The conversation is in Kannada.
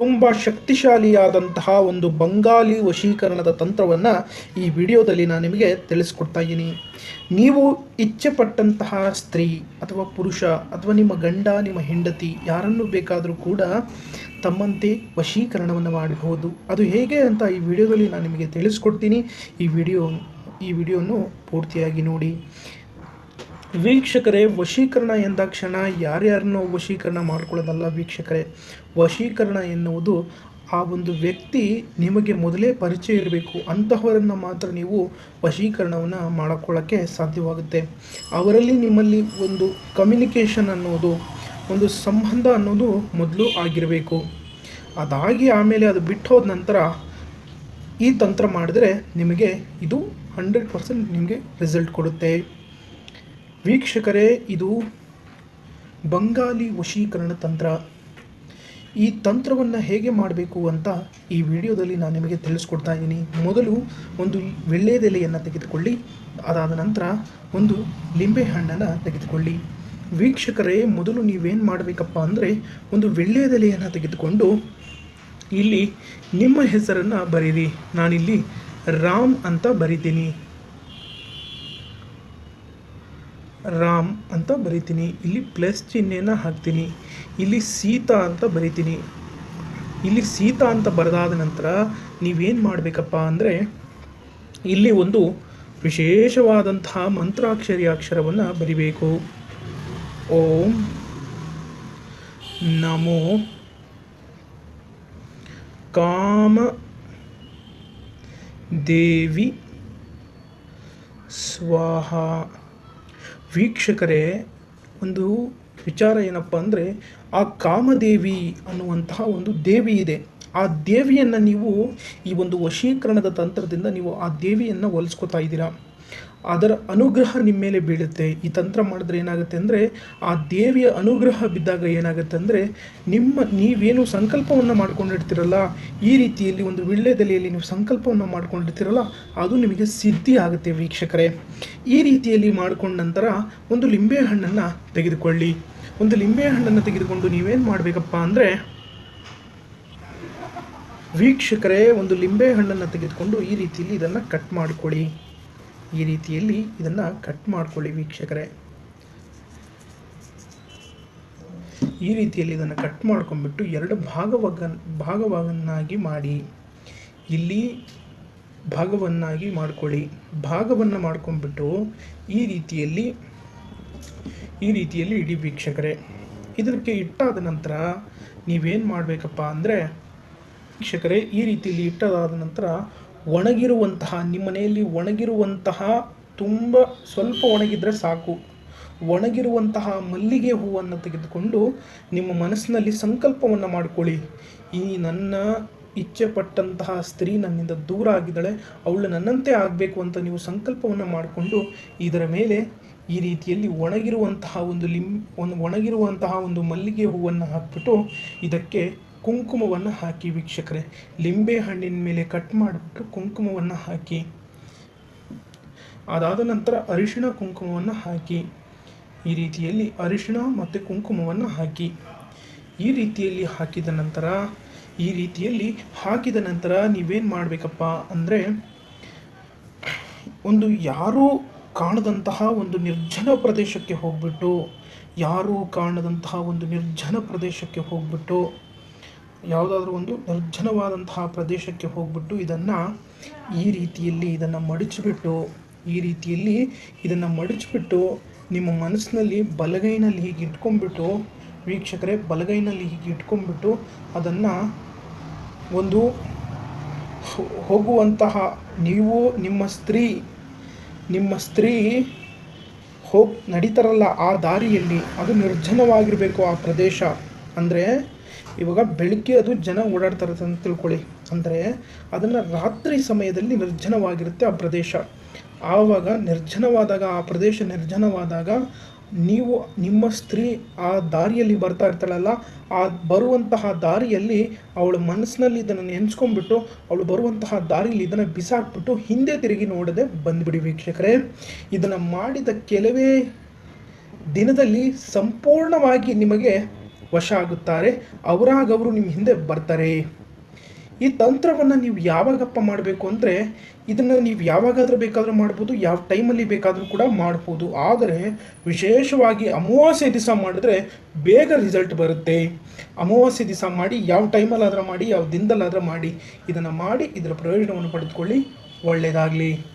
ತುಂಬ ಶಕ್ತಿಶಾಲಿಯಾದಂತಹ ಒಂದು ಬಂಗಾಲಿ ವಶೀಕರಣದ ತಂತ್ರವನ್ನು ಈ ವಿಡಿಯೋದಲ್ಲಿ ನಾನು ನಿಮಗೆ ತಿಳಿಸ್ಕೊಡ್ತಾ ಇದ್ದೀನಿ. ನೀವು ಇಚ್ಛೆ ಪಟ್ಟಂತಹ ಸ್ತ್ರೀ ಅಥವಾ ಪುರುಷ ಅಥವಾ ನಿಮ್ಮ ಗಂಡ, ನಿಮ್ಮ ಹೆಂಡತಿ ಯಾರನ್ನು ಬೇಕಾದರೂ ಕೂಡ ತಮ್ಮಂತೆ ವಶೀಕರಣವನ್ನು ಮಾಡಬಹುದು. ಅದು ಹೇಗೆ ಅಂತ ಈ ವಿಡಿಯೋದಲ್ಲಿ ನಾನು ನಿಮಗೆ ತಿಳಿಸ್ಕೊಡ್ತೀನಿ. ಈ ವಿಡಿಯೋ, ಈ ವಿಡಿಯೋನು ಪೂರ್ತಿಯಾಗಿ ನೋಡಿ. ವೀಕ್ಷಕರೇ, ವಶೀಕರಣ ಎಂದಾಕ್ಷಣ ಯಾರ್ಯಾರನ್ನೋ ವಶೀಕರಣ ಮಾಡ್ಕೊಳ್ಳೋದಲ್ಲ ವೀಕ್ಷಕರೇ? ವಶೀಕರಣ ಎನ್ನುವುದು ಆ ಒಂದು ವ್ಯಕ್ತಿ ನಿಮಗೆ ಮೊದಲೇ ಪರಿಚಯ ಇರಬೇಕು. ಅಂತಹವರನ್ನು ಮಾತ್ರ ನೀವು ವಶೀಕರಣವನ್ನು ಮಾಡಿಕೊಳ್ಳೋಕ್ಕೆ ಸಾಧ್ಯವಾಗುತ್ತೆ. ಅವರಲ್ಲಿ ನಿಮ್ಮಲ್ಲಿ ಒಂದು ಕಮ್ಯುನಿಕೇಷನ್ ಅನ್ನೋದು, ಒಂದು ಸಂಬಂಧ ಅನ್ನೋದು ಮೊದಲು ಆಗಿರಬೇಕು. ಅದಾಗಿ ಆಮೇಲೆ ಅದು ಬಿಟ್ಟು ಹೋದ ನಂತರ ಈ ತಂತ್ರ ಮಾಡಿದ್ರೆ ನಿಮಗೆ ಇದು ಹಂಡ್ರೆಡ್ ಪರ್ಸೆಂಟ್ ನಿಮಗೆ ರಿಸಲ್ಟ್ ಕೊಡುತ್ತೆ. ವೀಕ್ಷಕರೇ, ಇದು ಬಂಗಾಲಿ ವಶೀಕರಣ ತಂತ್ರ. ಈ ತಂತ್ರವನ್ನು ಹೇಗೆ ಮಾಡಬೇಕು ಅಂತ ಈ ವಿಡಿಯೋದಲ್ಲಿ ನಾನು ನಿಮಗೆ ತಿಳಿಸ್ಕೊಡ್ತಾ ಇದ್ದೀನಿ. ಮೊದಲು ಒಂದು ವಿಳ್ಳೆದೆಲೆಯನ್ನು ತೆಗೆದುಕೊಳ್ಳಿ. ಅದಾದ ನಂತರ ಒಂದು ಲಿಂಬೆ ಹಣ್ಣನ್ನು ತೆಗೆದುಕೊಳ್ಳಿ. ವೀಕ್ಷಕರೇ, ಮೊದಲು ನೀವೇನು ಮಾಡಬೇಕಪ್ಪ ಅಂದರೆ ಒಂದು ವಿಳ್ಳೆದೆಲೆಯನ್ನು ತೆಗೆದುಕೊಂಡು ಇಲ್ಲಿ ನಿಮ್ಮ ಹೆಸರನ್ನು ಬರೀರಿ ನಾನಿಲ್ಲಿ ರಾಮ್ ಅಂತ ಬರಿತೀನಿ. ರಾಮ್ ಅಂತ ಬರಿತೀನಿ, ಇಲ್ಲಿ ಪ್ಲಸ್ ಚಿಹ್ನೆಯನ್ನು ಹಾಕ್ತೀನಿ, ಇಲ್ಲಿ ಸೀತಾ ಅಂತ ಬರಿತೀನಿ. ಇಲ್ಲಿ ಸೀತಾ ಅಂತ ಬರೆದಾದ ನಂತರ ನೀವೇನು ಮಾಡಬೇಕಪ್ಪ ಅಂದರೆ, ಇಲ್ಲಿ ಒಂದು ವಿಶೇಷವಾದಂತಹ ಮಂತ್ರಾಕ್ಷರಿ ಅಕ್ಷರವನ್ನು ಬರಿಬೇಕು. ಓಂ ನಮೋ ಕಾಮ ದೇವಿ ಸ್ವಾಹ. ವೀಕ್ಷಕರೇ, ಒಂದು ವಿಚಾರ ಏನಪ್ಪ ಅಂದರೆ, ಆ ಕಾಮದೇವಿ ಅನ್ನುವಂತಹ ಒಂದು ದೇವಿ ಇದೆ. ಆ ದೇವಿಯನ್ನು ನೀವು ಈ ಒಂದು ವಶೀಕರಣದ ತಂತ್ರದಿಂದ ನೀವು ಆ ದೇವಿಯನ್ನು ಒಲಿಸ್ಕೊತಾ ಇದ್ದೀರಾ. ಅದರ ಅನುಗ್ರಹ ನಿಮ್ಮ ಮೇಲೆ ಬೀಳುತ್ತೆ. ಈ ತಂತ್ರ ಮಾಡಿದ್ರೆ ಏನಾಗುತ್ತೆ ಅಂದರೆ, ಆ ದೇವಿಯ ಅನುಗ್ರಹ ಬಿದ್ದಾಗ ಏನಾಗುತ್ತೆ ಅಂದರೆ, ನಿಮ್ಮ ನೀವೇನು ಸಂಕಲ್ಪವನ್ನು ಮಾಡ್ಕೊಂಡಿರ್ತೀರಲ್ಲ, ಈ ರೀತಿಯಲ್ಲಿ ಒಂದು ವಿಳ್ಳೆದೆಲೆಯಲ್ಲಿ ನೀವು ಸಂಕಲ್ಪವನ್ನು ಮಾಡ್ಕೊಂಡಿರ್ತೀರಲ್ಲ, ಅದು ನಿಮಗೆ ಸಿದ್ಧಿ ಆಗುತ್ತೆ ವೀಕ್ಷಕರೇ. ಈ ರೀತಿಯಲ್ಲಿ ಮಾಡಿಕೊಂಡ ನಂತರ ಒಂದು ಲಿಂಬೆ ಹಣ್ಣನ್ನು ತೆಗೆದುಕೊಳ್ಳಿ. ಒಂದು ಲಿಂಬೆ ಹಣ್ಣನ್ನು ತೆಗೆದುಕೊಂಡು ನೀವೇನು ಮಾಡಬೇಕಪ್ಪ ಅಂದರೆ, ವೀಕ್ಷಕರೇ, ಒಂದು ಲಿಂಬೆ ಹಣ್ಣನ್ನು ತೆಗೆದುಕೊಂಡು ಈ ರೀತಿಯಲ್ಲಿ ಇದನ್ನು ಕಟ್ ಮಾಡಿಕೊಳ್ಳಿ. ಈ ರೀತಿಯಲ್ಲಿ ಇದನ್ನು ಕಟ್ ಮಾಡ್ಕೊಳ್ಳಿ ವೀಕ್ಷಕರೇ. ಈ ರೀತಿಯಲ್ಲಿ ಇದನ್ನು ಕಟ್ ಮಾಡ್ಕೊಂಡ್ಬಿಟ್ಟು ಎರಡು ಭಾಗವಾಗ ಭಾಗವನ್ನಾಗಿ ಮಾಡಿ. ಇಲ್ಲಿ ಭಾಗವನ್ನಾಗಿ ಮಾಡ್ಕೊಳ್ಳಿ. ಭಾಗವನ್ನು ಮಾಡ್ಕೊಂಡ್ಬಿಟ್ಟು ಈ ರೀತಿಯಲ್ಲಿ ಈ ರೀತಿಯಲ್ಲಿ ಇಡೀ ವೀಕ್ಷಕರೇ. ಇದಕ್ಕೆ ಇಟ್ಟಾದ ನಂತರ ನೀವೇನು ಮಾಡಬೇಕಪ್ಪ ಅಂದರೆ ವೀಕ್ಷಕರೇ, ಈ ರೀತಿಯಲ್ಲಿ ಇಟ್ಟದಾದ ನಂತರ ಒಣಗಿರುವಂತಹ, ನಿಮ್ಮ ಮನೆಯಲ್ಲಿ ಒಣಗಿರುವಂತಹ ತುಂಬ ಸ್ವಲ್ಪ ಒಣಗಿದರೆ ಸಾಕು. ಒಣಗಿರುವಂತಹ ಮಲ್ಲಿಗೆ ಹೂವನ್ನು ತೆಗೆದುಕೊಂಡು ನಿಮ್ಮ ಮನಸ್ಸಿನಲ್ಲಿ ಸಂಕಲ್ಪವನ್ನು ಮಾಡಿಕೊಳ್ಳಿ. ಈ ನನ್ನ ಇಚ್ಛೆ ಪಟ್ಟಂತಹ ಸ್ತ್ರೀ ನನ್ನಿಂದ ದೂರ ಆಗಿದ್ದಾಳೆ, ಅವಳು ನನ್ನಂತೆ ಆಗಬೇಕು ಅಂತ ನೀವು ಸಂಕಲ್ಪವನ್ನು ಮಾಡಿಕೊಂಡು ಇದರ ಮೇಲೆ ಈ ರೀತಿಯಲ್ಲಿ ಒಣಗಿರುವಂತಹ ಒಂದು ಲಿಂ ಒಂದು ಒಣಗಿರುವಂತಹ ಒಂದು ಮಲ್ಲಿಗೆ ಹೂವನ್ನು ಹಾಕ್ಬಿಟ್ಟು ಇದಕ್ಕೆ ಕುಂಕುಮವನ್ನು ಹಾಕಿ ವೀಕ್ಷಕರೇ. ಲಿಂಬೆ ಹಣ್ಣಿನ ಮೇಲೆ ಕಟ್ ಮಾಡಿಬಿಟ್ಟು ಕುಂಕುಮವನ್ನು ಹಾಕಿ. ಅದಾದ ನಂತರ ಅರಿಶಿಣ ಕುಂಕುಮವನ್ನು ಹಾಕಿ. ಈ ರೀತಿಯಲ್ಲಿ ಅರಿಶಿಣ ಮತ್ತು ಕುಂಕುಮವನ್ನು ಹಾಕಿ. ಈ ರೀತಿಯಲ್ಲಿ ಹಾಕಿದ ನಂತರ, ಈ ರೀತಿಯಲ್ಲಿ ಹಾಕಿದ ನಂತರ ನೀವೇನು ಮಾಡಬೇಕಪ್ಪ ಅಂದರೆ, ಒಂದು ಯಾರೂ ಕಾಣದಂತಹ ಒಂದು ನಿರ್ಜನ ಪ್ರದೇಶಕ್ಕೆ ಹೋಗ್ಬಿಟ್ಟು, ಯಾರೂ ಕಾಣದಂತಹ ಒಂದು ನಿರ್ಜನ ಪ್ರದೇಶಕ್ಕೆ ಹೋಗ್ಬಿಟ್ಟು ಯಾವುದಾದ್ರೂ ಒಂದು ನಿರ್ಜನವಾದಂತಹ ಪ್ರದೇಶಕ್ಕೆ ಹೋಗ್ಬಿಟ್ಟು ಇದನ್ನು ಈ ರೀತಿಯಲ್ಲಿ ಇದನ್ನು ಮಡಚಿಬಿಟ್ಟು, ಈ ರೀತಿಯಲ್ಲಿ ಇದನ್ನು ಮಡಚಿಬಿಟ್ಟು ನಿಮ್ಮ ಮನಸ್ಸಿನಲ್ಲಿ ಬಲಗೈನಲ್ಲಿ ಹೀಗೆ ಇಟ್ಕೊಂಡ್ಬಿಟ್ಟು, ವೀಕ್ಷಕರೇ ಬಲಗೈನಲ್ಲಿ ಹೀಗೆ ಇಟ್ಕೊಂಡ್ಬಿಟ್ಟು ಅದನ್ನು ಒಂದು ಹೋಗುವಂತಹ ನೀವು, ನಿಮ್ಮ ಸ್ತ್ರೀ ನಿಮ್ಮ ಸ್ತ್ರೀ ಹೋಗಿ ನಡೀತಾರಲ್ಲ ಆ ದಾರಿಯಲ್ಲಿ, ಅದು ನಿರ್ಜನವಾಗಿರಬೇಕು ಆ ಪ್ರದೇಶ. ಅಂದರೆ ಇವಾಗ ಬೆಳಗ್ಗೆ ಅದು ಜನ ಓಡಾಡ್ತಾರೆ ಅಂತ ತಿಳ್ಕೊಳ್ಳಿ. ಅಂದರೆ ಅದನ್ನು ರಾತ್ರಿ ಸಮಯದಲ್ಲಿ ನಿರ್ಜನವಾಗಿರುತ್ತೆ ಆ ಪ್ರದೇಶ. ಆವಾಗ ನಿರ್ಜನವಾದಾಗ, ಆ ಪ್ರದೇಶ ನಿರ್ಜನವಾದಾಗ ನೀವು ನಿಮ್ಮ ಸ್ತ್ರೀ ಆ ದಾರಿಯಲ್ಲಿ ಬರ್ತಾ ಇರ್ತಾಳಲ್ಲ, ಆ ಬರುವಂತಹ ದಾರಿಯಲ್ಲಿ ಅವಳ ಮನಸ್ಸಿನಲ್ಲಿ ಇದನ್ನು ನೆನೆಸ್ಕೊಂಡ್ಬಿಟ್ಟು, ಅವಳು ಬರುವಂತಹ ದಾರಿಯಲ್ಲಿ ಇದನ್ನು ಬಿಸಾಕ್ಬಿಟ್ಟು ಹಿಂದೆ ತಿರುಗಿ ನೋಡದೆ ಬಂದ್ಬಿಡಿ ವೀಕ್ಷಕರೇ. ಇದನ್ನು ಮಾಡಿದ ಕೆಲವೇ ದಿನದಲ್ಲಿ ಸಂಪೂರ್ಣವಾಗಿ ನಿಮಗೆ ವಶ ಆಗುತ್ತಾರೆ, ಅವರಾಗವರು ನಿಮ್ಮ ಹಿಂದೆ ಬರ್ತಾರೆ. ಈ ತಂತ್ರವನ್ನು ನೀವು ಯಾವಾಗಪ್ಪ ಮಾಡಬೇಕು ಅಂದರೆ, ಇದನ್ನು ನೀವು ಯಾವಾಗಾದರೂ ಬೇಕಾದರೂ ಮಾಡ್ಬೋದು, ಯಾವ ಟೈಮಲ್ಲಿ ಬೇಕಾದರೂ ಕೂಡ ಮಾಡ್ಬೋದು. ಆದರೆ, ವಿಶೇಷವಾಗಿ ಅಮಾವಾಸ್ಯೆ ದಿವಸ ಮಾಡಿದ್ರೆ ಬೇಗ ರಿಸಲ್ಟ್ ಬರುತ್ತೆ. ಅಮಾವಾಸ್ಯೆ ದಿವಸ ಮಾಡಿ, ಯಾವ ಟೈಮಲ್ಲಾದರೂ ಮಾಡಿ, ಯಾವ ದಿನದಲ್ಲಾದರೂ ಮಾಡಿ, ಇದನ್ನು ಮಾಡಿ, ಇದರ ಪ್ರಯೋಜನವನ್ನು ಪಡೆದುಕೊಳ್ಳಿ. ಒಳ್ಳೆಯದಾಗಲಿ